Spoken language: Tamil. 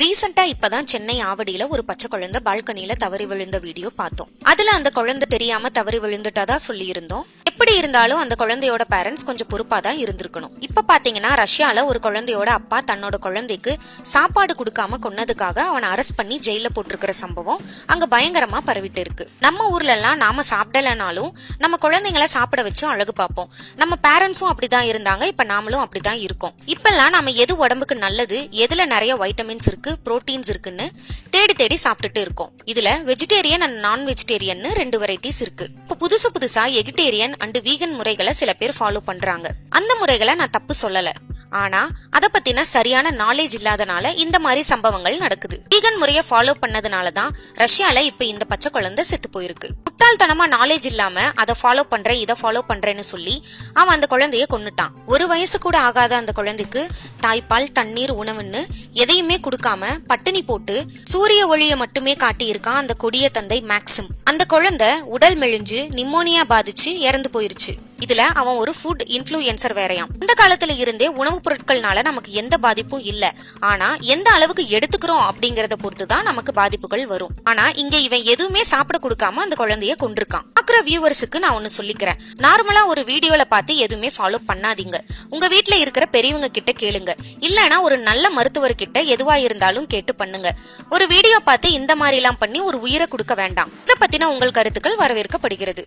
ரீசெண்டா இப்பதான் சென்னை ஆவடியில ஒரு பச்சை குழந்தை பால்கனியில தவறி விழுந்த வீடியோ பார்த்தோம். அதுல அந்த குழந்தை தெரியாம தவறி விழுந்துட்டதா சொல்லி இருந்தோம் எப்படி இருந்தாலும் அந்த குழந்தையோட பேரண்ட்ஸ் கொஞ்சம் பொறுப்பா தான் இருந்திருக்கணும். இப்ப பாத்தீங்கன்னா ரஷ்யால ஒரு குழந்தையோட அப்பா தன்னோட குழந்தைக்கு சாப்பாடு கொடுக்காம கொன்னதுக்காக அவனை அரெஸ்ட் பண்ணி ஜெயில போட்டிருக்கிற சம்பவம் அங்க பயங்கரமா பரவிட்டு இருக்கு. நம்ம ஊர்ல எல்லாம் நாம சாப்பிடலனாலும் நம்ம குழந்தைங்கள சாப்பிட வச்சு அழகு பார்ப்போம். நம்ம பேரண்ட்ஸும் அப்படிதான் இருந்தாங்க இப்ப நாமளும் அப்படிதான் இருக்கோம். இப்பெல்லாம் நம்ம எது உடம்புக்கு நல்லது எதுல நிறைய வைட்டமின்ஸ் இருக்கு புரோட்டீன்ஸ் இருக்குன்னு தேடி தேடி சாப்பிட்டுட்டு இருக்கோம். இதுல வெஜிடேரியன் அண்ட் நான் வெஜிடேரியன் ரெண்டு வெரைட்டிஸ் இருக்கு. இப்போ புதுசு புதுசா எகிட்டேரியன் அண்ட் வீகன் முறைகளை சில பேர் ஃபாலோ பண்றாங்க. அந்த முறைகளை நான் தப்பு சொல்லல. ஆனா அத பத்தின சரியான நாலேஜ் இல்லாதனால இந்த மாதிரி சம்பவங்கள் நடக்குது. வீகன் முறையை ஃபாலோ பண்ணதுனால தான் ரஷ்யால இப்ப இந்த பச்சை குழந்தை செத்து போயிருக்கு. முட்டாள்தனமா நாலேஜ் இல்லாம அதை ஃபாலோ பண்றேன் இதை ஃபாலோ பண்றேன்னு சொல்லி அவன் அந்த குழந்தைய கொன்னுட்டான். ஒரு வயசு கூட ஆகாத அந்த குழந்தைக்கு தாய்ப்பால் தண்ணீர் உணவுன்னு எதையுமே கொடுக்காம பட்டினி போட்டு சூரிய ஒளியை மட்டுமே காட்டியிருக்கான் அந்த கொடிய தந்தை மேக்சிம் அந்த குழந்தை உடல் மெலிஞ்சு நிமோனியா பாதிச்சு இறந்து போயிருச்சு. இதுல அவன் ஒரு ஃபுட் இன்ஃப்ளூயன்சர் வேறையாம். இந்த காலத்துல இருந்தே உணவுப் பொருட்கள்னால நமக்கு எந்த பாதிப்பும் இல்ல. ஆனா எந்த அளவுக்கு எடுத்துக்கிறோம் அப்படிங்கறத பொறுத்து தான் நமக்கு பாதிப்புகள் வரும். ஆனா இங்க இவன் எதுவுமே சாப்பிட கொடுக்காம அந்த குழந்தைய கொண்டிருக்கான் பாக்குற வியூவர்ஸுக்கு நான் ஒன்னு சொல்லிக்கிறேன். நார்மலா ஒரு வீடியோல பார்த்து எதுவுமே ஃபாலோ பண்ணாதீங்க. உங்க வீட்ல இருக்கிற பெரியவங்க கிட்ட கேளுங்க. இல்லனா ஒரு நல்ல மருத்துவர் கிட்ட எதுவா இருந்தாலும் கேட்டு பண்ணுங்க. ஒரு வீடியோ பார்த்து இந்த மாதிரி எல்லாம் பண்ணி ஒரு உயிரை கொடுக்க வேண்டாம். இத பத்தின உங்கள் கருத்துக்கள் வரவேற்கப்படுகிறது.